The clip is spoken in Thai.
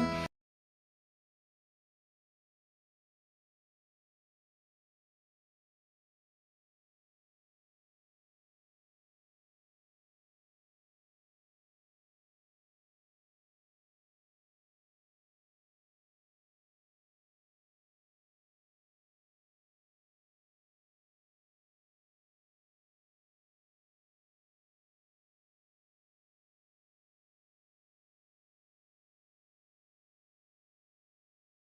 อ